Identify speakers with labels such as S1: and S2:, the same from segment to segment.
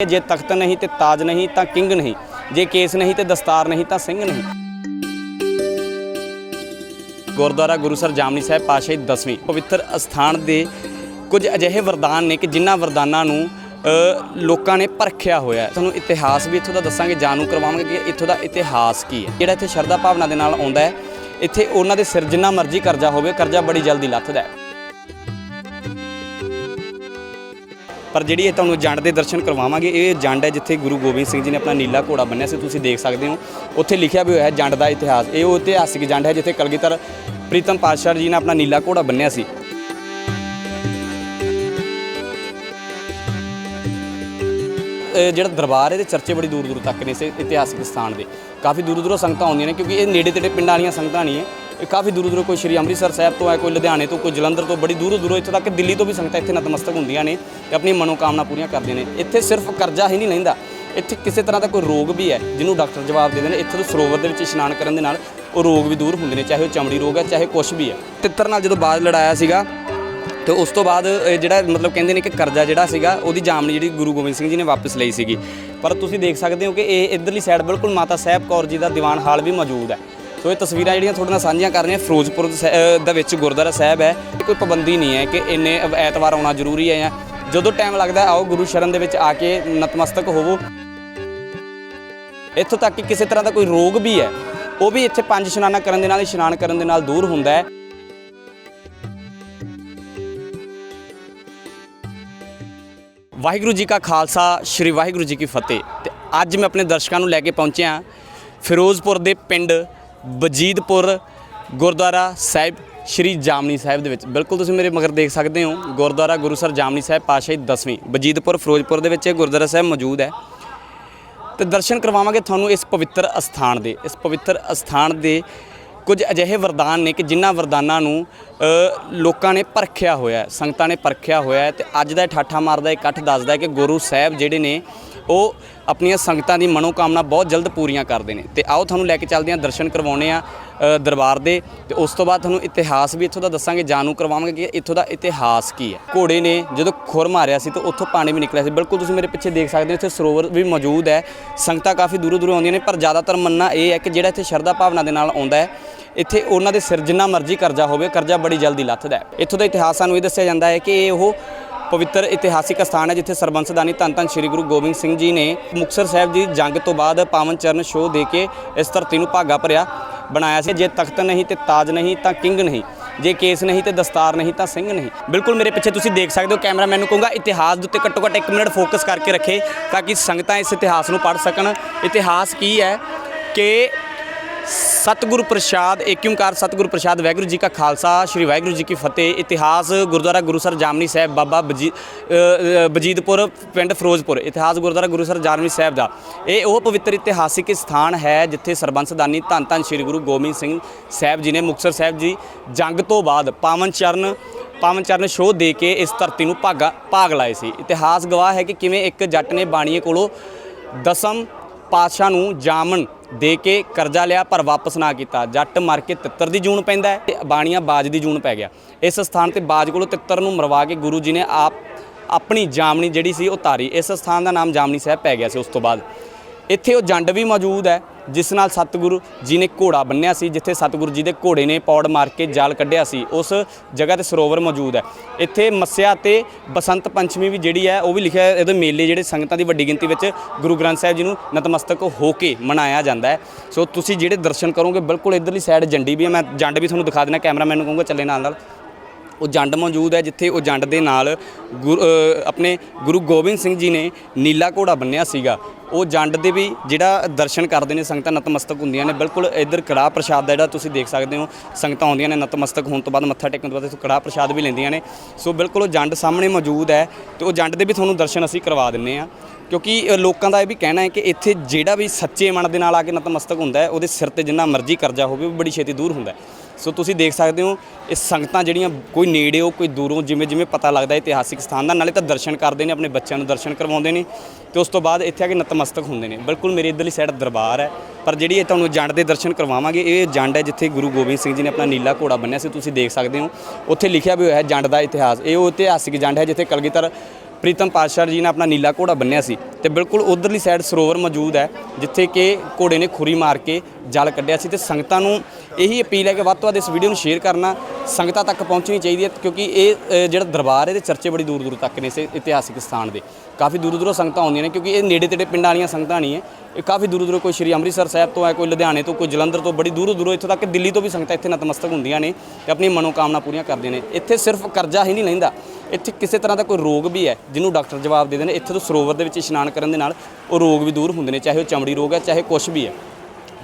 S1: ਜੇ ਤਖਤ ਨਹੀਂ ਤੇ ਤਾਜ ਨਹੀਂ ਤਾਂ ਕਿੰਗ ਨਹੀਂ, ਜੇ ਕੇਸ ਨਹੀਂ ਤੇ ਦਸਤਾਰ ਨਹੀਂ ਤਾਂ ਸਿੰਘ ਨਹੀਂ। ਗੁਰਦੁਆਰਾ ਗੁਰੂਸਰ ਜਾਮਨੀ ਸਾਹਿਬ ਪਾਸ਼ਾ 10ਵੀਂ ਪਵਿੱਤਰ ਅਸਥਾਨ ਦੇ ਕੁਝ ਅਜਿਹੇ ਵਰਦਾਨ ਨੇ ਕਿ ਜਿਨ੍ਹਾਂ ਵਰਦਾਨਾਂ ਨੂੰ ਲੋਕਾਂ ਨੇ ਪਰਖਿਆ ਹੋਇਆ ਹੈ। ਤੁਹਾਨੂੰ ਇਤਿਹਾਸ ਵੀ ਇੱਥੋਂ ਦਾ ਦੱਸਾਂਗੇ, ਜਾਣੂ ਕਰਵਾਵਾਂਗੇ ਕਿ ਇੱਥੋਂ ਦਾ ਇਤਿਹਾਸ ਕੀ ਹੈ। ਜਿਹੜਾ ਇੱਥੇ ਸ਼ਰਧਾ ਭਾਵਨਾ ਦੇ ਨਾਲ ਆਉਂਦਾ ਹੈ, ਇੱਥੇ ਉਹਨਾਂ ਦੇ ਸਿਰ ਜਿੰਨਾ ਮਰਜ਼ੀ ਕਰਜ਼ਾ ਹੋਵੇ, ਕਰਜ਼ਾ ਬੜੀ ਜਲਦੀ ਲੱਥਦਾ ਹੈ ਪਰ ਜਿਹੜੀ ਇਹ ਤੁਹਾਨੂੰ ਜੰਡ ਦੇ ਦਰਸ਼ਨ ਕਰਵਾਵਾਂਗੇ, ਇਹ ਜੰਡ ਹੈ ਜਿੱਥੇ ਗੁਰੂ ਗੋਬਿੰਦ ਸਿੰਘ ਜੀ ਨੇ ਆਪਣਾ ਨੀਲਾ ਘੋੜਾ ਬੰਨਿਆ ਸੀ, ਤੁਸੀਂ ਦੇਖ ਸਕਦੇ ਹੋ। ਉੱਥੇ ਲਿਖਿਆ ਵੀ ਹੋਇਆ ਹੈ ਜੰਡ ਦਾ ਇਤਿਹਾਸ। ਇਹ ਉਹ ਇਤਿਹਾਸਿਕ ਜੰਡ ਹੈ ਜਿੱਥੇ ਕਲਗੀਧਰ ਪ੍ਰੀਤਮ ਪਾਤਸ਼ਾਹ ਜੀ ਨੇ ਆਪਣਾ ਨੀਲਾ ਘੋੜਾ ਬੰਨਿਆ ਸੀ। ਜਿਹੜਾ ਦਰਬਾਰ ਇਹਦੇ ਚਰਚੇ ਬੜੀ ਦੂਰ ਦੂਰ ਤੱਕ ਨੇ ਇਸ ਇਤਿਹਾਸਿਕ ਸਥਾਨ ਦੇ। ਕਾਫੀ ਦੂਰ ਦੂਰੋਂ ਸੰਗਤਾਂ ਆਉਂਦੀਆਂ ਨੇ, ਕਿਉਂਕਿ ਇਹ ਨੇੜੇ ਤੇੜੇ ਪਿੰਡਾਂ ਵਾਲੀਆਂ ਸੰਗਤਾਂ ਨਹੀਂ ਹੈ ਇਹ ਕਾਫੀ ਦੂਰ ਦੂਰੋਂ ਕੋਈ ਸ਼੍ਰੀ ਅੰਮ੍ਰਿਤਸਰ ਸਾਹਿਬ ਤੋਂ ਹੈ ਕੋਈ ਲੁਧਿਆਣੇ ਤੋਂ, ਕੋਈ ਜਲੰਧਰ ਤੋਂ, ਬੜੀ ਦੂਰੋਂ ਦੂਰੋਂ ਇੱਥੋਂ ਤੱਕ, ਦਿੱਲੀ ਤੋਂ ਵੀ ਸੰਗਤਾਂ ਇੱਥੇ ਨਤਮਸਤਕ ਹੁੰਦੀਆਂ ਨੇ ਤੇ ਆਪਣੀ ਮਨੋਕਾਮਨਾ ਪੂਰੀਆਂ ਕਰਦੀਆਂ ਨੇ। ਇੱਥੇ ਸਿਰਫ ਕਰਜ਼ਾ ਹੀ ਨਹੀਂ ਲੈਂਦਾ, ਇੱਥੇ ਕਿਸੇ ਤਰ੍ਹਾਂ ਦਾ ਕੋਈ ਰੋਗ ਵੀ ਹੈ, ਜਿਹਨੂੰ ਡਾਕਟਰ ਜਵਾਬ ਦੇ ਦਿੰਦੇ ਨੇ, ਇੱਥੇ ਤੋਂ ਸਰੋਵਰ ਦੇ ਵਿੱਚ ਇਸ਼ਨਾਨ ਕਰਨ ਦੇ ਨਾਲ ਉਹ ਰੋਗ ਵੀ ਦੂਰ ਹੁੰਦੇ ਨੇ, ਚਾਹੇ ਉਹ ਚਮੜੀ ਰੋਗ ਹੈ, ਚਾਹੇ ਕੁਝ ਵੀ ਹੈ। ਤਿੱਤਰ ਨਾਲ ਜਦੋਂ ਬਾਜ ਲੜਾਇਆ ਸੀਗਾ ਤੇ ਉਸ ਤੋਂ ਬਾਅਦ ਇਹ ਜਿਹੜਾ ਮਤਲਬ ਕਹਿੰਦੇ ਨੇ ਕਿ ਕਰਜ਼ਾ ਜਿਹੜਾ ਸੀਗਾ ਉਹਦੀ ਜਾਮਨੀ ਜਿਹੜੀ ਗੁਰੂ ਗੋਬਿੰਦ ਸਿੰਘ ਜੀ ਨੇ ਵਾਪਸ ਲਈ ਸੀਗੀ। ਪਰ ਤੁਸੀਂ ਦੇਖ ਸਕਦੇ ਹੋ ਕਿ ਇਹ ਇਧਰਲੀ ਸਾਈਡ ਬਿਲਕੁਲ ਮਾਤਾ ਸਾਹਿਬ ਕੌਰ ਜੀ ਦਾ ਦੀਵਾਨ ਹਾਲ ਵੀ ਮੌਜੂਦ ਹੈ। ਸੋ ਇਹ ਤਸਵੀਰਾਂ ਜਿਹੜੀਆਂ ਤੁਹਾਡੇ ਨਾਲ ਸਾਂਝੀਆਂ ਕਰ ਰਹੇ ਹਾਂ ਫਿਰੋਜ਼ਪੁਰ ਸ- ਅ, ਵਿੱਚ ਗੁਰਦੁਆਰਾ ਸਾਹਿਬ ਹੈ। ਕੋਈ ਪਾਬੰਦੀ ਨਹੀਂ ਹੈ ਕਿ ਇੰਨੇ ਐਤਵਾਰ ਆਉਣਾ ਜ਼ਰੂਰੀ ਹੈ ਜਾਂ ਜਦੋਂ ਟਾਈਮ ਲੱਗਦਾ ਆਓ ਗੁਰੂ ਸ਼ਰਨ ਦੇ ਵਿੱਚ ਆ ਕੇ ਨਤਮਸਤਕ ਹੋਵੋ। ਇੱਥੋਂ ਤੱਕ ਕਿ ਕਿਸੇ ਤਰ੍ਹਾਂ ਦਾ ਕੋਈ ਰੋਗ ਵੀ ਹੈ ਉਹ ਵੀ ਇੱਥੇ ਪੰਜ ਇਸ਼ਨਾਨਾਂ ਕਰਨ ਦੇ ਨਾਲ ਇਸ਼ਨਾਨ ਕਰਨ ਦੇ ਨਾਲ ਦੂਰ ਹੁੰਦਾ ਹੈ। ਵਾਹਿਗੁਰੂ ਜੀ ਕਾ ਖਾਲਸਾ, ਸ੍ਰੀ ਵਾਹਿਗੁਰੂ ਜੀ ਕੀ ਫਤਿਹ। ਤੇ ਅੱਜ ਮੈਂ ਆਪਣੇ ਦਰਸ਼ਕਾਂ ਨੂੰ ਲੈ ਕੇ ਪਹੁੰਚਿਆ ਫਿਰੋਜ਼ਪੁਰ ਦੇ ਪਿੰਡ ਬਜੀਦਪੁਰ ਗੁਰਦੁਆਰਾ ਸਾਹਿਬ, ਸ੍ਰੀ ਜਾਮਨੀ ਸਾਹਿਬ ਦੇ ਵਿੱਚ। ਬਿਲਕੁਲ ਤੁਸੀਂ ਮੇਰੇ ਮਗਰ ਦੇਖ ਸਕਦੇ ਹੋ, ਗੁਰਦੁਆਰਾ ਗੁਰੂ ਸਰ ਜਾਮਨੀ ਸਾਹਿਬ ਪਾਤਸ਼ਾਹੀ 10ਵੀਂ ਬਜੀਦਪੁਰ, ਫਿਰੋਜ਼ਪੁਰ ਦੇ ਵਿੱਚ ਇਹ ਗੁਰਦੁਆਰਾ ਸਾਹਿਬ ਮੌਜੂਦ ਹੈ। ਤੇ ਦਰਸ਼ਨ ਕਰਵਾਵਾਂਗੇ ਤੁਹਾਨੂੰ ਇਸ ਪਵਿੱਤਰ ਅਸਥਾਨ ਦੇ, ਇਸ ਪਵਿੱਤਰ ਅਸਥਾਨ ਦੇ ਕੁਝ ਅਜਿਹੇ ਵਰਦਾਨ ਨੇ ਕਿ ਜਿਨ੍ਹਾਂ ਵਰਦਾਨਾਂ ਨੂੰ ਲੋਕਾਂ ਨੇ ਪਰਖਿਆ ਹੋਇਆ ਸੰਗਤਾਂ ਨੇ ਪਰਖਿਆ ਹੋਇਆ ਹੈ ਤੇ ਅੱਜ ਦਾ ਠਾਠਾ ਮਾਰਦਾ ਇਕੱਠ ਦੱਸਦਾ ਕਿ ਗੁਰੂ ਸਾਹਿਬ ਜਿਹੜੇ ਨੇ ਉਹ ਆਪਣੀਆਂ ਸੰਗਤਾਂ ਦੀ ਮਨੋਕਾਮਨਾ ਬਹੁਤ ਜਲਦ ਪੂਰੀਆਂ ਕਰਦੇ ਨੇ। ਤੇ ਆਓ ਤੁਹਾਨੂੰ ਲੈ ਕੇ ਚੱਲਦੇ ਹਾਂ, ਦਰਸ਼ਨ ਕਰਵਾਉਣੇ ਆ ਦਰਬਾਰ ਦੇ। ਤੇ ਉਸ ਤੋਂ ਬਾਅਦ ਤੁਹਾਨੂੰ ਇਤਿਹਾਸ ਵੀ ਇੱਥੋਂ ਦਾ ਦੱਸਾਂਗੇ, ਜਾਣੂ ਕਰਵਾਵਾਂਗੇ ਕਿ ਇੱਥੋਂ ਦਾ ਇਤਿਹਾਸ ਕੀ ਹੈ। ਘੋੜੇ ਨੇ ਜਦੋਂ ਖੁਰ ਮਾਰਿਆ ਸੀ ਤਾਂ ਉੱਥੋਂ ਪਾਣੀ ਵੀ ਨਿਕਲਿਆ ਸੀ। ਬਿਲਕੁਲ ਤੁਸੀਂ ਮੇਰੇ ਪਿੱਛੇ ਦੇਖ ਸਕਦੇ ਹੋ, ਇੱਥੇ ਸਰੋਵਰ ਵੀ ਮੌਜੂਦ ਹੈ। ਸੰਗਤਾਂ ਕਾਫੀ ਦੂਰੋਂ ਦੂਰੋਂ ਆਉਂਦੀਆਂ ਨੇ, ਪਰ ਜ਼ਿਆਦਾਤਰ ਮੰਨਣਾ ਇਹ ਹੈ ਕਿ ਜਿਹੜਾ ਇੱਥੇ ਸ਼ਰਧਾ ਭਾਵਨਾ ਦੇ ਨਾਲ ਆਉਂਦਾ ਹੈ, ਇੱਥੇ ਉਹਨਾਂ ਦੇ ਸਿਰ ਜਿੰਨਾ ਮਰਜ਼ੀ ਕਰਜ਼ਾ ਹੋਵੇ, ਕਰਜ਼ਾ ਬੜੀ ਜਲਦੀ ਲੱਥਦਾ ਹੈ। ਇੱਥੋਂ ਦਾ ਇਤਿਹਾਸ ਸਾਨੂੰ ਇਹ ਦੱਸਿਆ ਜਾਂਦਾ ਹੈ ਕਿ ਇਹ ਉਹ ਪਵਿੱਤਰ ਇਤਿਹਾਸਿਕ ਸਥਾਨ ਹੈ ਜਿੱਥੇ ਸਰਬੰਸਦਾਨੀ ਧੰਨ ਧੰਨ ਸ੍ਰੀ ਗੁਰੂ ਗੋਬਿੰਦ ਸਿੰਘ ਜੀ ਨੇ ਮੁਕਤਸਰ ਸਾਹਿਬ ਦੀ ਜੰਗ ਤੋਂ ਬਾਅਦ ਪਾਵਨ ਚਰਨ ਸ਼ੋਅ ਦੇ ਕੇ ਇਸ ਧਰਤੀ ਨੂੰ ਭਾਗਾ ਭਰਿਆ, ਬਣਾਇਆ ਸੀ। ਜੇ ਤਖਤ ਨਹੀਂ ਤੇ ਤਾਜ ਨਹੀਂ ਤਾਂ ਕਿੰਗ ਨਹੀਂ। ਜੇ ਕੇਸ ਨਹੀਂ ਤੇ ਦਸਤਾਰ ਨਹੀਂ ਤਾਂ ਸਿੰਘ ਨਹੀਂ। ਬਿਲਕੁਲ ਮੇਰੇ ਪਿੱਛੇ ਤੁਸੀਂ ਦੇਖ ਸਕਦੇ ਹੋ, ਕੈਮਰਾਮੈਨ ਨੂੰ ਕਹੂੰਗਾ ਇਤਿਹਾਸ ਦੇ ਉੱਤੇ ਘੱਟੋ ਘੱਟ 1 ਮਿੰਟ ਫੋਕਸ ਕਰਕੇ ਰੱਖੇ ਤਾਂ ਕਿ ਸੰਗਤਾਂ ਇਸ ਇਤਿਹਾਸ ਨੂੰ ਪੜ੍ਹ ਸਕਣ। ਇਤਿਹਾਸ ਕੀ ਹੈ ਕਿ ਸਤਿਗੁਰੂ ਪ੍ਰਸਾਦ ਏਕ ਓੰਕਾਰ ਸਤਿਗੁਰੂ ਪ੍ਰਸਾਦ ਵਾਹਿਗੁਰੂ ਜੀ ਕਾ ਖਾਲਸਾ ਸ੍ਰੀ ਵਾਹਿਗੁਰੂ ਜੀ ਕੀ ਫਤਿਹ। ਇਤਿਹਾਸ ਗੁਰਦੁਆਰਾ ਗੁਰੂਸਰ ਜਾਮਨੀ ਸਾਹਿਬ ਬਾਬਾ ਬਜੀ- ਅ, ਬਜੀਦਪੁਰ ਪਿੰਡ ਫਿਰੋਜ਼ਪੁਰ। ਇਤਿਹਾਸ ਗੁਰਦੁਆਰਾ ਗੁਰੂਸਰ ਜਾਮਨੀ ਸਾਹਿਬ ਦਾ। ਇਹ ਉਹ ਪਵਿੱਤਰ ਇਤਿਹਾਸਿਕ ਸਥਾਨ ਹੈ ਜਿੱਥੇ ਸਰਬੰਸਦਾਨੀ ਧੰਨ ਧੰਨ ਸ੍ਰੀ ਗੁਰੂ ਗੋਬਿੰਦ ਸਿੰਘ ਸਾਹਿਬ ਜੀ ਨੇ ਮੁਕਤਸਰ ਸਾਹਿਬ ਜੀ ਜੰਗ ਤੋਂ ਬਾਅਦ ਪਾਵਨ ਚਰਨ ਪਾਵਨ ਚਰਨ ਸ਼ੋਅ ਦੇ ਕੇ ਇਸ ਧਰਤੀ ਨੂੰ ਭਾਗਾ ਭਾਗ ਲਾਏ ਸੀ। ਇਤਿਹਾਸ ਗਵਾਹ ਹੈ ਕਿ ਕਿਵੇਂ ਇੱਕ ਜੱਟ ਨੇ ਬਾਣੀਏ ਕੋਲੋਂ ਦਸਮ ਪਾਤਸ਼ਾਹ ਨੂੰ ਜਾਮਨ ਦੇ ਕੇ ਕਰਜ਼ਾ ਲਿਆ ਪਰ ਵਾਪਸ ਨਾ ਕੀਤਾ। ਜੱਟ ਮਰ ਕੇ ਤਿੱਤਰ ਦੀ ਜੂਨ ਪੈਂਦਾ ਹੈ ਬਾਣੀਆਂ ਬਾਜ ਦੀ ਜੂਨ ਪੈ ਗਿਆ। ਇਸ ਸਥਾਨ ਤੇ ਬਾਜ ਕੋਲੋਂ ਤਿੱਤਰ ਨੂੰ ਮਰਵਾ ਕੇ ਗੁਰੂ ਜੀ ਨੇ ਆਪ ਆਪਣੀ ਜਾਮਣੀ ਜਿਹੜੀ ਸੀ ਉਹ ਤਾਰੀ ਇਸ ਸਥਾਨ ਦਾ ਨਾਮ ਜਾਮਣੀ ਸਾਹਿਬ ਪੈ ਗਿਆ ਸੀ ਉਸ ਤੋਂ ਬਾਅਦ। ਇੱਥੇ ਉਹ ਜੰਡ ਵੀ ਮੌਜੂਦ ਹੈ, ਜਿਸ ਨਾਲ ਸਤਿਗੁਰੂ ਜੀ ਨੇ ਘੋੜਾ ਬੰਨਿਆ ਸੀ, ਜਿੱਥੇ ਸਤਿਗੁਰੂ ਜੀ ਦੇ ਘੋੜੇ ਨੇ ਪੌੜ ਮਾਰ ਕੇ ਜਾਲ ਕੱਢਿਆ ਸੀ, ਉਸ ਜਗ੍ਹਾ ਤੇ ਸਰੋਵਰ ਮੌਜੂਦ ਹੈ। ਇੱਥੇ ਮੱਸਿਆ ਤੇ ਬਸੰਤ ਪੰਚਮੀ ਵੀ ਜਿਹੜੀ ਹੈ, ਉਹ ਵੀ ਲਿਖਿਆ ਇਹਦੇ ਮੇਲੇ ਜਿਹੜੇ ਸੰਗਤਾਂ ਦੀ ਵੱਡੀ ਗਿਣਤੀ ਵਿੱਚ ਗੁਰੂ ਗ੍ਰੰਥ ਸਾਹਿਬ ਜੀ ਨੂੰ ਨਤਮਸਤਕ ਹੋ ਕੇ ਮਨਾਇਆ ਜਾਂਦਾ ਹੈ। ਸੋ ਤੁਸੀਂ ਜਿਹੜੇ ਦਰਸ਼ਨ ਕਰੋਗੇ, ਬਿਲਕੁਲ ਇਧਰਲੀ ਸਾਈਡ ਜੰਡੀ ਵੀ ਹੈ, ਮੈਂ ਜੰਡ ਵੀ ਤੁਹਾਨੂੰ ਦਿਖਾ ਦੇਣਾ ਕੈਮਰਾਮੈਨ ਨੂੰ ਕਹੂੰਗਾ, ਚੱਲੇ ਨਾਲ ਨਾਲ ਉਹ ਜੰਡ ਮੌਜੂਦ ਹੈ, ਜਿੱਥੇ ਉਹ ਜੰਡ ਦੇ ਨਾਲ ਗੁਰ- ਆਪਣੇ ਗੁਰੂ ਗੋਬਿੰਦ ਸਿੰਘ ਜੀ ਨੇ ਨੀਲਾ ਘੋੜਾ ਬੰਨਿਆ ਸੀਗਾ। ਉਹ ਜੰਡ ਦੇ ਵੀ ਜਿਹੜਾ ਦਰਸ਼ਨ ਕਰਦੇ ਨੇ, ਸੰਗਤਾਂ ਨਤਮਸਤਕ ਹੁੰਦੀਆਂ ਨੇ। ਬਿਲਕੁਲ ਇੱਧਰ ਕੜਾਹ ਪ੍ਰਸ਼ਾਦ ਦਾ ਜਿਹੜਾ ਤੁਸੀਂ ਦੇਖ ਸਕਦੇ ਹੋ, ਸੰਗਤਾਂ ਆਉਂਦੀਆਂ ਨੇ ਨਤਮਸਤਕ ਹੋਣ ਤੋਂ ਬਾਅਦ ਮੱਥਾ ਟੇਕਣ ਤੋਂ ਬਾਅਦ ਇੱਥੋਂ ਕੜਾਹ ਪ੍ਰਸ਼ਾਦ ਵੀ ਲੈਂਦੀਆਂ ਨੇ। ਸੋ ਬਿਲਕੁਲ ਉਹ ਜੰਡ ਸਾਹਮਣੇ ਮੌਜੂਦ ਹੈ ਤੇ ਉਹ ਜੰਡ ਦੇ ਵੀ ਤੁਹਾਨੂੰ ਦਰਸ਼ਨ ਅਸੀਂ ਕਰਵਾ ਦਿੰਨੇ ਆ। ਕਿਉਂਕਿ ਲੋਕਾਂ ਦਾ ਇਹ ਵੀ ਕਹਿਣਾ ਹੈ ਕਿ ਇੱਥੇ ਜਿਹੜਾ ਵੀ ਸੱਚੇ ਮਨ ਦੇ ਨਾਲ ਆ ਕੇ ਨਤਮਸਤਕ ਹੁੰਦਾ ਹੈ, ਉਹਦੇ ਸਿਰ ਤੇ ਜਿੰਨਾ ਮਰਜ਼ੀ ਕਰਜ਼ਾ ਹੋਵੇ, ਉਹ ਬੜੀ ਛੇਤੀ ਦੂਰ ਹੁੰਦਾ ਹੈ। ਸੋ ਤੁਸੀਂ ਦੇਖ ਸਕਦੇ ਹੋ, ਇਹ ਸੰਗਤਾਂ ਜਿਹੜੀਆਂ ਕੋਈ ਨੇੜਿਓ ਕੋਈ ਦੂਰੋਂ ਜਿਵੇਂ ਜਿਵੇਂ ਪਤਾ ਲੱਗਦਾ ਇਤਿਹਾਸਿਕ ਸਥਾਨ ਦਾ, ਨਾਲੇ ਤਾਂ ਦਰਸ਼ਨ ਕਰਦੇ ਨੇ, ਆਪਣੇ ਬੱਚਿਆਂ ਨੂੰ ਦਰਸ਼ਨ ਕਰਵਾਉਂਦੇ ਨੇ ਤੇ ਉਸ ਤੋਂ ਬਾਅਦ ਇੱਥੇ ਆ ਕੇ ਨਤਮਸਤਕ ਹੁੰਦੇ ਨੇ। ਬਿਲਕੁਲ ਮੇਰੇ ਇਧਰਲੀ ਸਾਈਡ ਦਰਬਾਰ ਹੈ, ਪਰ ਜਿਹੜੀ ਇਹ ਤੁਹਾਨੂੰ ਜੰਡ ਦੇ ਦਰਸ਼ਨ ਕਰਵਾਵਾਂਗੇ, ਇਹ ਜੰਡ ਹੈ ਜਿੱਥੇ ਗੁਰੂ ਗੋਬਿੰਦ ਸਿੰਘ ਜੀ ਨੇ ਆਪਣਾ ਨੀਲਾ ਘੋੜਾ ਬੰਨਿਆ ਸੀ, ਤੁਸੀਂ ਦੇਖ ਸਕਦੇ ਹੋ। ਉੱਥੇ ਲਿਖਿਆ ਵੀ ਹੋਇਆ ਹੈ ਜੰਡ ਦਾ ਇਤਿਹਾਸ। ਇਹ ਉਹ ਇਤਿਹਾਸਿਕ ਜੰਡ ਹੈ ਜਿੱਥੇ ਕਲਗੀਧਰ ਪ੍ਰੀਤਮ ਪਾਤਸ਼ਾਹ ਜੀ ਨੇ ਆਪਣਾ ਨੀਲਾ ਘੋੜਾ ਬੰਨਿਆ ਸੀ ਤੇ ਬਿਲਕੁਲ ਉਧਰਲੀ ਸਾਈਡ ਸਰੋਵਰ ਮੌਜੂਦ ਹੈ ਜਿੱਥੇ ਕਿ ਘੋੜੇ ਨੇ ਖੁਰੀ ਮਾਰ ਕੇ ਜਲ ਕੱਢਿਆ ਸੀ ਤੇ ਸੰਗਤਾਂ ਨੂੰ ਇਹੀ ਅਪੀਲ ਹੈ ਕਿ ਵੱਧ ਤੋਂ ਵੱਧ ਇਸ ਵੀਡੀਓ ਨੂੰ ਸ਼ੇਅਰ ਕਰਨਾ ਸੰਗਤਾਂ ਤੱਕ ਪਹੁੰਚਣੀ ਚਾਹੀਦੀ ਹੈ ਕਿਉਂਕਿ ਇਹ ਅ, ਜਿਹੜਾ ਦਰਬਾਰ ਹੈ ਇਹਦੇ ਚਰਚੇ ਬੜੀ ਦੂਰ ਦੂਰ ਤੱਕ ਨੇ ਇਸ ਇਤਿਹਾਸਿਕ ਸਥਾਨ ਦੇ। ਕਾਫੀ ਦੂਰੋਂ ਦੂਰੋਂ ਸੰਗਤਾਂ ਆਉਂਦੀਆਂ ਨੇ, ਕਿਉਂਕਿ ਇਹ ਨੇੜੇ ਤੇੜੇ ਪਿੰਡਾਂ ਵਾਲੀਆਂ ਸੰਗਤਾਂ ਨਹੀਂ ਹੈ। ਇਹ ਕਾਫੀ ਦੂਰੋਂ ਦੂਰੋਂ ਕੋਈ ਸ਼੍ਰੀ ਅੰਮ੍ਰਿਤਸਰ ਸਾਹਿਬ ਤੋਂ ਹੈ, ਕੋਈ ਲੁਧਿਆਣੇ ਤੋਂ, ਕੋਈ ਜਲੰਧਰ ਤੋਂ, ਬੜੀ ਦੂਰੋਂ ਦੂਰੋਂ ਇੱਥੋਂ ਤੱਕ ਦਿੱਲੀ ਤੋਂ ਵੀ ਸੰਗਤਾਂ ਇੱਥੇ ਨਤਮਸਤਕ ਹੁੰਦੀਆਂ ਨੇ ਤੇ ਆਪਣੀ ਮਨੋਕਾਮਨਾ ਪੂਰੀਆਂ ਕਰਦੀਆਂ ਨੇ। ਇੱਥੇ ਸਿਰਫ ਕਰਜ਼ਾ ਹੀ ਨਹੀਂ ਲੈਂਦਾ, ਇੱਥੇ ਕਿਸੇ ਤਰ੍ਹਾਂ ਦਾ ਕੋਈ ਰੋਗ ਵੀ ਹੈ, ਜਿਹਨੂੰ ਡਾਕਟਰ ਜਵਾਬ ਦੇ ਦਿੰਦੇ ਇੱਥੇ ਤੋਂ ਸਰੋਵਰ ਦੇ ਵਿੱਚ ਇਸ਼ਨਾਨ ਕਰਨ ਦੇ ਨਾਲ ਉਹ ਰੋਗ ਵੀ ਦੂਰ ਹੁੰਦੇ ਨੇ, ਚਾਹੇ ਉਹ ਚਮੜੀ ਰੋਗ ਹੈ, ਚਾਹੇ ਕੁਝ ਵੀ ਹੈ।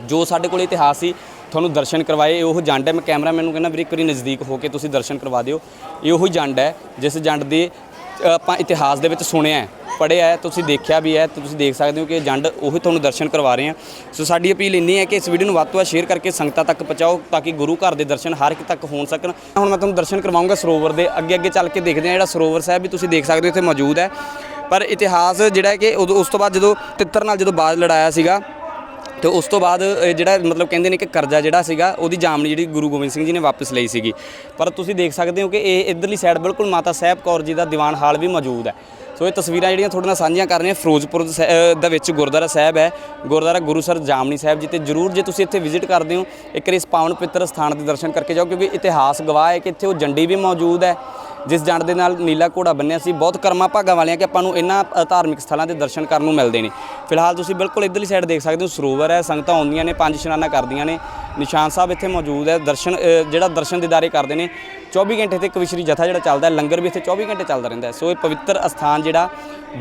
S1: ਜੋ ਸਾਡੇ ਕੋਲ ਇਤਿਹਾਸ ਸੀ, ਤੁਹਾਨੂੰ ਦਰਸ਼ਨ ਕਰਵਾਏ, ਇਹ ਉਹ ਜੰਡ ਹੈ। ਮੈਂ ਕੈਮਰਾਮੈਨ ਨੂੰ ਕਹਿੰਦਾ, ਵੀਰੇ ਇੱਕ ਵਾਰੀ ਨਜ਼ਦੀਕ ਹੋ ਕੇ ਤੁਸੀਂ ਦਰਸ਼ਨ ਕਰਵਾ ਦਿਓ। ਇਹ ਉਹੀ ਜੰਡ ਹੈ, ਜਿਸ ਜੰਡ ਦੇ ਆਪਾਂ ਇਤਿਹਾਸ ਦੇ ਵਿੱਚ ਸੁਣਿਆ ਹੈ। ਪੜ੍ਹਿਆ ਹੈ, ਤੁਸੀਂ ਦੇਖਿਆ ਵੀ ਹੈ, ਤੇ ਤੁਸੀਂ ਦੇਖ ਸਕਦੇ ਹੋ ਕਿ ਜੰਡ ਉਹੀ ਤੁਹਾਨੂੰ ਦਰਸ਼ਨ ਕਰਵਾ ਰਹੇ ਹਾਂ ਸੋ ਸਾਡੀ ਅਪੀਲ ਇੰਨੀ ਹੈ ਕਿ ਇਸ ਵੀਡੀਓ ਨੂੰ ਵੱਧ ਤੋਂ ਵੱਧ ਸ਼ੇਅਰ ਕਰਕੇ ਸੰਗਤਾਂ ਤੱਕ ਪਹੁੰਚਾਓ ਤਾਂ ਕਿ ਗੁਰੂ ਘਰ ਦੇ ਦਰਸ਼ਨ ਹਰ ਇੱਕ ਤੱਕ ਹੋਣ ਸਕਣ। ਹੁਣ ਮੈਂ ਤੁਹਾਨੂੰ ਦਰਸ਼ਨ ਕਰਵਾਉਂਗਾ ਸਰੋਵਰ ਦੇ ਅੱਗੇ ਅੱਗੇ ਚੱਲ ਕੇ ਦੇਖਦੇ ਹਾਂ ਜਿਹੜਾ ਸਰੋਵਰ ਸਾਹਿਬ ਵੀ ਤੁਸੀਂ ਦੇਖ ਸਕਦੇ ਹੋ ਇੱਥੇ ਮੌਜੂਦ ਹੈ। ਪਰ ਇਤਿਹਾਸ ਜਿਹੜਾ ਹੈ ਕਿ ਉਦੋਂ, ਉਸ ਤੋਂ ਬਾਅਦ ਜਦੋਂ ਤਿੱਤਰ ਨਾਲ ਜਦੋਂ ਬਾਜ ਲੜਾਇਆ ਸੀਗਾ, ਤੇ ਉਸ ਤੋਂ ਬਾਅਦ ਇਹ ਜਿਹੜਾ ਮਤਲਬ ਕਹਿੰਦੇ ਨੇ ਕਿ ਕਰਜ਼ਾ ਜਿਹੜਾ ਸੀਗਾ, ਉਹਦੀ ਜਾਮਣੀ ਜਿਹੜੀ ਗੁਰੂ ਗੋਬਿੰਦ ਸਿੰਘ ਜੀ ਨੇ ਵਾਪਸ ਲਈ ਸੀਗੀ। ਪਰ ਤੁਸੀਂ ਦੇਖ ਸਕਦੇ ਹੋ ਕਿ ਇਹ ਇਧਰਲੀ ਸਾਈਡ ਬਿਲਕੁਲ ਮਾਤਾ ਸਾਹਿਬ ਕੌਰ ਜੀ ਦਾ ਦੀਵਾਨ ਹਾਲ ਵੀ ਮੌਜੂਦ ਹੈ। ਸੋ ਇਹ ਤਸਵੀਰਾਂ ਜਿਹੜੀਆਂ ਤੁਹਾਡੇ ਨਾਲ ਸਾਂਝੀਆਂ ਕਰ ਰਹੇ ਹਾਂ ਫਿਰੋਜ਼ਪੁਰ ਸ- ਅ, ਦਾ ਵਿੱਚ ਗੁਰਦੁਆਰਾ ਸਾਹਿਬ ਹੈ। ਗੁਰਦੁਆਰਾ ਗੁਰੂ ਸਰ ਜਾਮਣੀ ਸਾਹਿਬ ਜੀ ਤੇ ਜਰੂਰ ਜੇ ਤੁਸੀਂ ਇੱਥੇ ਵਿਜ਼ਿਟ ਕਰਦੇ ਹੋ ਇੱਕ ਵਾਰੀ ਇਸ ਪਾਵਨ ਪਿੱਤਰ ਸਥਾਨ ਦੇ ਦਰਸ਼ਨ ਕਰਕੇ ਜਾਓ ਕਿਉਂਕਿ ਇਤਿਹਾਸ ਗਵਾਹ ਹੈ ਕਿ ਇੱਥੇ ਉਹ ਜੰਡੀ ਵੀ ਮੌਜੂਦ ਹੈ ਜਿਸ ਜੰਡ ਦੇ ਨਾਲ ਨੀਲਾ ਘੋੜਾ ਬੰਨਿਆ ਸੀ। ਬਹੁਤ ਕਰਮਾ ਭਾਗਾਂ ਵਾਲਿਆਂ ਕਿ ਆਪਾਂ ਨੂੰ ਇਹਨਾਂ ਧਾਰਮਿਕ ਸਥਲਾਂ ਦੇ ਦਰਸ਼ਨ ਕਰਨ ਨੂੰ ਮਿਲਦੇ ਨੇ। ਫਿਲਹਾਲ ਤੁਸੀਂ ਬਿਲਕੁਲ ਇਧਰਲੀ ਸਾਈਡ ਦੇਖ ਸਕਦੇ ਹੋ ਸਰੋਵਰ ਹੈ ਸੰਗਤਾਂ ਆਉਂਦੀਆਂ ਨੇ ਪੰਜ ਇਸ਼ਨਾਨਾਂ ਕਰਦੀਆਂ ਨੇ। ਨਿਸ਼ਾਨ ਸਾਹਿਬ ਇੱਥੇ ਮੌਜੂਦ ਹੈ। ਦਰਸ਼ਨ ਜਿਹੜਾ ਦਰਸ਼ਨ ਦੀਦਾਰੇ ਕਰਦੇ ਨੇ 24 ਘੰਟੇ ਤੇ ਕਵਿਸ਼ਰੀ ਜਥਾ ਜਿਹੜਾ ਚੱਲਦਾ ਹੈ। ਲੰਗਰ ਵੀ ਇੱਥੇ 24 ਘੰਟੇ ਚੱਲਦਾ ਰਹਿੰਦਾ ਹੈ। ਸੋ ਇਹ ਪਵਿੱਤਰ ਅਸਥਾਨ ਜਿਹੜਾ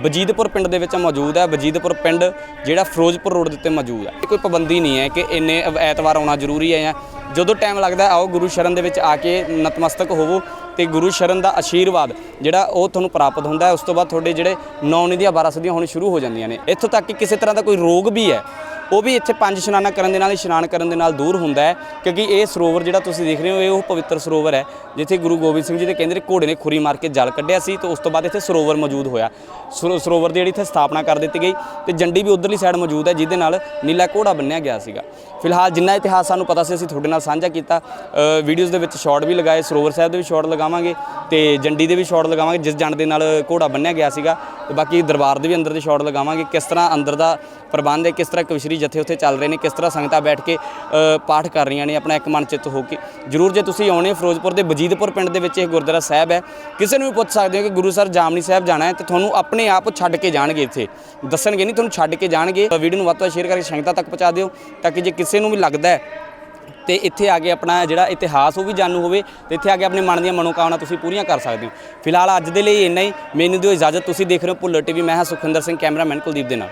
S1: ਬਜੀਦਪੁਰ ਪਿੰਡ ਦੇ ਵਿੱਚ ਮੌਜੂਦ ਹੈ। ਬਜੀਦਪੁਰ ਪਿੰਡ ਜਿਹੜਾ ਫਿਰੋਜ਼ਪੁਰ ਰੋਡ ਦੇ ਉੱਤੇ ਮੌਜੂਦ ਹੈ। ਇਹ ਕੋਈ ਪਾਬੰਦੀ ਨਹੀਂ ਹੈ ਕਿ ਇੰਨੇ ਐਤਵਾਰ ਆਉਣਾ ਜ਼ਰੂਰੀ ਹੈ ਜਾਂ ਜਦੋਂ ਟਾਈਮ ਲੱਗਦਾ ਆਓ ਗੁਰੂ ਸ਼ਰਨ ਦੇ ਵਿੱਚ ਆ ਕੇ ਨਤਮਸਤਕ ਹੋਵੋ ਤੇ ਗੁਰੂ ਸ਼ਰਨ ਦਾ ਆਸ਼ੀਰਵਾਦ ਜਿਹੜਾ ਉਹ ਤੁਹਾਨੂੰ ਪ੍ਰਾਪਤ ਹੁੰਦਾ ਹੈ। ਉਸ ਤੋਂ ਬਾਅਦ ਤੁਹਾਡੇ ਜਿਹੜੇ ਨੌ ਨਿਧੀਆਂ 12 ਸਦੀਆਂ ਹੋਣੀ ਸ਼ੁਰੂ ਹੋ ਜਾਂਦੀਆਂ ਨੇ। ਇੱਥੋਂ ਤੱਕ ਕਿ ਕਿਸੇ ਤਰ੍ਹਾਂ ਦਾ ਕੋਈ ਰੋਗ ਵੀ ਹੈ ਉਹ ਵੀ ਇੱਥੇ ਪੰਜ ਇਸ਼ਨਾਨਾਂ ਕਰਨ ਦੇ ਨਾਲ, ਇਸ਼ਨਾਨ ਕਰਨ ਦੇ ਨਾਲ ਦੂਰ ਹੁੰਦਾ ਹੈ, ਕਿਉਂਕਿ ਇਹ ਸਰੋਵਰ ਜਿਹੜਾ ਤੁਸੀਂ ਦੇਖ ਰਹੇ ਹੋ, ਇਹ ਉਹ ਪਵਿੱਤਰ ਸਰੋਵਰ ਹੈ, ਜਿੱਥੇ ਗੁਰੂ ਗੋਬਿੰਦ ਸਿੰਘ ਜੀ ਦੇ ਕਹਿੰਦੇ ਨੇ ਘੋੜੇ ਨੇ ਖੁਰੀ ਮਾਰ ਕੇ ਜਲ ਕੱਢਿਆ ਸੀ ਤੇ ਉਸ ਤੋਂ ਬਾਅਦ ਇੱਥੇ ਸਰੋਵਰ ਮੌਜੂਦ ਹੋਇਆ। ਸਰੋ- ਸਰੋਵਰ ਦੀ ਜਿਹੜੀ ਇੱਥੇ ਸਥਾਪਨਾ ਕਰ ਦਿੱਤੀ ਗਈ ਤੇ ਜੰਡੀ ਵੀ ਉਧਰਲੀ ਸਾਈਡ ਮੌਜੂਦ ਹੈ, ਜਿਹਦੇ ਨਾਲ ਨੀਲਾ ਘੋੜਾ ਬੰਨਿਆ ਗਿਆ ਸੀਗਾ। ਫਿਲਹਾਲ ਜਿੰਨਾ ਇਤਿਹਾਸ ਸਾਨੂੰ ਪਤਾ ਸੀ, ਅਸੀਂ ਤੁਹਾਡੇ ਨਾਲ ਸਾਂਝਾ ਕੀਤਾ। ਵੀਡੀਓਜ਼ ਦੇ ਵਿੱਚ ਸ਼ਾਰਟ ਵੀ ਲਗਾਏ, ਸਰੋਵਰ ਸਾਹਿਬ ਦੇ ਵੀ ਸ਼ਾਰਟ ਲਗਾਵਾਂਗੇ ਤੇ ਜੰਡੀ ਦੇ ਵੀ ਸ਼ਾਰਟ ਲਗਾਵਾਂਗੇ, ਜਿਸ ਜੰਡ ਦੇ ਨਾਲ ਘੋੜਾ ਬੰਨਿਆ ਗਿਆ ਸੀਗਾ। ਤੇ ਬਾਕੀ ਦਰਬਾਰ ਦੇ ਵੀ ਅੰਦਰ ਦੇ ਸ਼ਾਰਟ ਲਗਾਵਾਂਗੇ, ਕਿਸ ਤਰ੍ਹਾਂ ਅੰਦਰ ਦਾ ਪ੍ਰਬੰਧ ਹੈ, ਕਿਸ ਤਰ੍ਹਾਂ ਕਵਿਸ਼ਰੀ ਜਥੇ ਉੱਥੇ ਚੱਲ ਰਹੇ ਨੇ, ਕਿਸ ਤਰ੍ਹਾਂ ਸੰਗਤਾਂ ਬੈਠ ਕੇ ਪਾਠ ਕਰ ਰਹੀਆਂ ਨੇ ਆਪਣਾ ਇੱਕ ਮਨ ਚਿੱਤ ਹੋ ਕੇ। ਜਰੂਰ ਜੇ ਤੁਸੀਂ ਆਉਣੇ ਫਿਰੋਜ਼ਪੁਰ ਦੇ ਬਜੀਦਪੁਰ ਪਿੰਡ ਦੇ ਵਿੱਚ ਇਹ ਗੁਰਦੁਆਰਾ ਸਾਹਿਬ ਹੈ, ਕਿਸੇ ਨੂੰ ਵੀ ਪੁੱਛ ਸਕਦੇ ਹੋ ਕਿ ਗੁਰੂ ਸਰ ਜਾਮਨੀ ਸਾਹਿਬ ਜਾਣਾ ਹੈ ਤੇ ਤੁਹਾਨੂੰ ਆਪਣੇ ਆਪ ਛੱਡ ਕੇ ਜਾਣਗੇ ਇੱਥੇ। ਦੱਸਣਗੇ ਨਹੀਂ, ਤੁਹਾਨੂੰ ਛੱਡ ਕੇ ਜਾਣਗੇ। ਵੀਡੀਓ ਨੂੰ ਵੱਧ ਤੋਂ ਵੱਧ ਸ਼ੇਅਰ ਕਰਕੇ ਸੰਗਤਾਂ ਤੱਕ ਪਹੁੰਚਾ ਦਿਓ, ਤਾਂ ਕਿ ਜੇ ਕਿਸੇ ਨੂੰ ਵੀ ਲੱਗਦਾ ਹੈ, ਤੇ ਇੱਥੇ ਆ ਕੇ ਆਪਣਾ ਜਿਹੜਾ ਇਤਿਹਾਸ ਉਹ ਵੀ ਜਾਣੂ ਹੋਵੇ, ਤੇ ਇੱਥੇ ਆ ਕੇ ਆਪਣੇ ਮਨ ਦੀਆਂ ਮਨੋਕਾਮਨਾ ਤੁਸੀਂ ਪੂਰੀਆਂ ਕਰ ਸਕਦੇ ਹੋ। ਫਿਲਹਾਲ ਅੱਜ ਦੇ ਲਈ ਇੰਨਾ ਹੀ। ਮੈਨੂੰ ਦਿਓ ਇਜਾਜ਼ਤ, ਤੁਸੀਂ ਦੇਖ ਰਹੇ ਹੋ ਭੁੱਲਰ ਟੀਵੀ, ਮੈਂ ਹਾਂ ਸੁਖਿੰਦਰ ਸਿੰਘ, ਕੈਮਰਾਮੈਨ ਕੁਲਦੀਪ ਦੇ ਨਾਲ।